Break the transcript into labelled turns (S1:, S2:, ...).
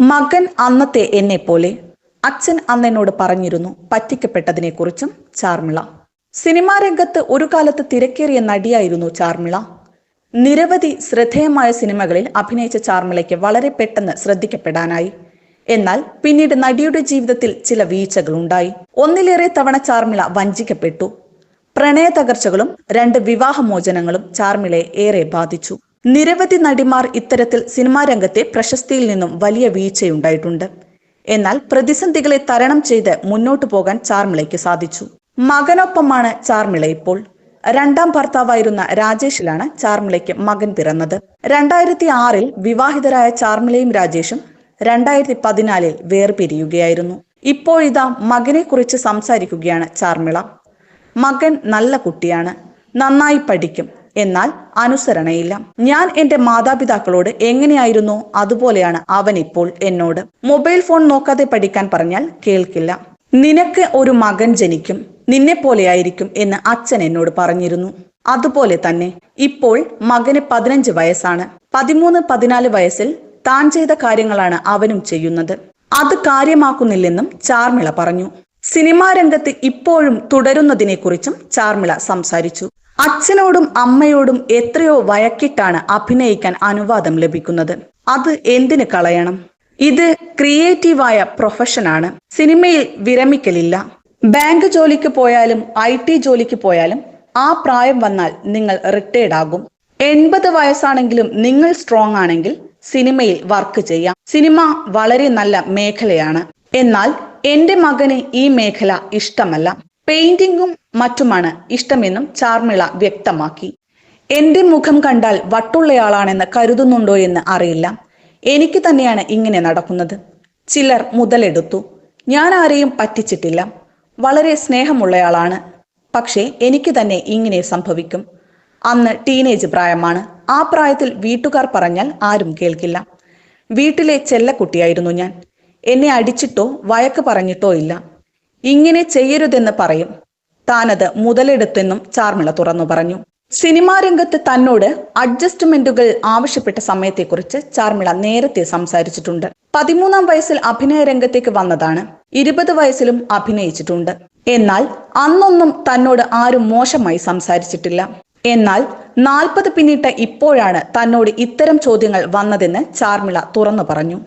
S1: മകൻ അന്നത്തെ എന്നെ പോലെ അച്ഛൻ അന്നെന്നോട് പറഞ്ഞിരുന്നു പറ്റിക്കപ്പെട്ടതിനെക്കുറിച്ചും ചാർമിള. സിനിമാ രംഗത്ത് ഒരു കാലത്ത് തിരക്കേറിയ നടിയായിരുന്നു ചാർമിള. നിരവധി ശ്രദ്ധേയമായ സിനിമകളിൽ അഭിനയിച്ച ചാർമിളയ്ക്ക് വളരെ പെട്ടെന്ന് ശ്രദ്ധിക്കപ്പെടാനായി. എന്നാൽ പിന്നീട് നടിയുടെ ജീവിതത്തിൽ ചില വീഴ്ചകളുണ്ടായി. ഒന്നിലേറെ തവണ ചാർമിള വഞ്ചിക്കപ്പെട്ടു. പ്രണയ തകർച്ചകളും രണ്ട് വിവാഹമോചനങ്ങളും ചാർമിളയെ ഏറെ ബാധിച്ചു. നിരവധി നടിമാർ ഇത്തരത്തിൽ സിനിമാ രംഗത്തെ പ്രശസ്തിയിൽ നിന്നും വലിയ വീഴ്ചയുണ്ടായിട്ടുണ്ട്. എന്നാൽ പ്രതിസന്ധികളെ തരണം ചെയ്ത് മുന്നോട്ടു പോകാൻ ചാർമിളയ്ക്ക് സാധിച്ചു. മകനൊപ്പമാണ് ചാർമിള ഇപ്പോൾ. രണ്ടാം ഭർത്താവായിരുന്ന രാജേഷിലാണ് ചാർമിളയ്ക്ക് മകൻ പിറന്നത്. രണ്ടായിരത്തി ആറിൽ വിവാഹിതരായ ചാർമിളയും രാജേഷും രണ്ടായിരത്തി പതിനാലിൽ വേർപിരിയുകയായിരുന്നു. ഇപ്പോഴിതാ മകനെ കുറിച്ച് സംസാരിക്കുകയാണ് ചാർമിള. മകൻ നല്ല കുട്ടിയാണ്. നന്നായി പഠിക്കും. എന്നാൽ അനുസരണയില്ല. ഞാൻ എന്റെ മാതാപിതാക്കളോട് എങ്ങനെയായിരുന്നു? അതുപോലെയാണ് അവൻ ഇപ്പോൾ എന്നോട്. മൊബൈൽ ഫോൺ നോക്കാതെ പഠിക്കാൻ പറഞ്ഞാൽ കേൾക്കില്ല. നിനക്ക് ഒരു മകൻ ജനിക്കും. നിന്നെ പോലെയായിരിക്കും എന്ന് അച്ഛൻ എന്നോട് പറഞ്ഞിരുന്നു. അതുപോലെ തന്നെ ഇപ്പോൾ മകന് പതിനഞ്ച് വയസ്സാണ്. പതിമൂന്ന് പതിനാല് വയസ്സിൽ താൻ ചെയ്ത കാര്യങ്ങളാണ് അവനും ചെയ്യുന്നത്. അത് കാര്യമാക്കുന്നില്ലെന്നും ചാർമിള പറഞ്ഞു. സിനിമാ രംഗത്ത് ഇപ്പോഴും തുടരുന്നതിനെക്കുറിച്ചും ചാർമിള സംസാരിച്ചു. അച്ഛനോടും അമ്മയോടും എത്രയോ വഴക്കിട്ടാണ് അഭിനയിക്കാൻ അനുവാദം ലഭിക്കുന്നത്. അത് എന്തിനു കളയണം? ഇത് ക്രിയേറ്റീവായ പ്രൊഫഷനാണ്. സിനിമയിൽ വിരമിക്കലില്ല. ബാങ്ക് ജോലിക്ക് പോയാലും ഐ ടി ജോലിക്ക് പോയാലും ആ പ്രായം വന്നാൽ നിങ്ങൾ റിട്ടയർഡ് ആകും. എൺപത് വയസ്സാണെങ്കിലും നിങ്ങൾ സ്ട്രോങ് ആണെങ്കിൽ സിനിമയിൽ വർക്ക് ചെയ്യാം. സിനിമ വളരെ നല്ല മേഖലയാണ്. എന്നാൽ എന്റെ മകന് ഈ മേഖല ഇഷ്ടമല്ല. പെയിന്റിങ്ങും മറ്റുമാണ് ഇഷ്ടമെന്നും ചാർമിള വ്യക്തമാക്കി. എന്റെ മുഖം കണ്ടാൽ വട്ടുള്ളയാളാണെന്ന് കരുതുന്നുണ്ടോ എന്ന് അറിയില്ല. എനിക്ക് തന്നെയാണ് ഇങ്ങനെ നടക്കുന്നത്. ചിലർ മുതലെടുത്തു. ഞാൻ ആരെയും പറ്റിച്ചിട്ടില്ല. വളരെ സ്നേഹമുള്ളയാളാണ്. പക്ഷേ എനിക്ക് തന്നെ ഇങ്ങനെ സംഭവിക്കും. അന്ന് ടീനേജ് പ്രായമാണ്. ആ പ്രായത്തിൽ വീട്ടുകാർ പറഞ്ഞാൽ ആരും കേൾക്കില്ല. വീട്ടിലെ ചെല്ലക്കുട്ടിയായിരുന്നു ഞാൻ. എന്നെ അടിച്ചിട്ടോ വഴക്ക് പറഞ്ഞിട്ടോ ഇല്ല. ഇങ്ങനെ ചെയ്യരുതെന്ന് പറയും. താനത് മുതലെടുത്തെന്നും ചാർമിള തുറന്നു പറഞ്ഞു. സിനിമാ രംഗത്ത് തന്നോട് അഡ്ജസ്റ്റ്മെന്റുകൾ ആവശ്യപ്പെട്ട സമയത്തെക്കുറിച്ച് ചാർമിള നേരത്തെ സംസാരിച്ചിട്ടുണ്ട്. പതിമൂന്നാം വയസ്സിൽ അഭിനയ രംഗത്തേക്ക് വന്നതാണ്. ഇരുപത് വയസ്സിലും അഭിനയിച്ചിട്ടുണ്ട്. എന്നാൽ അന്നൊന്നും തന്നോട് ആരും മോശമായി സംസാരിച്ചിട്ടില്ല. എന്നാൽ നാൽപ്പത് പിന്നിട്ട ഇപ്പോഴാണ് തന്നോട് ഇത്തരം ചോദ്യങ്ങൾ വന്നതെന്ന് ചാർമിള തുറന്നു പറഞ്ഞു.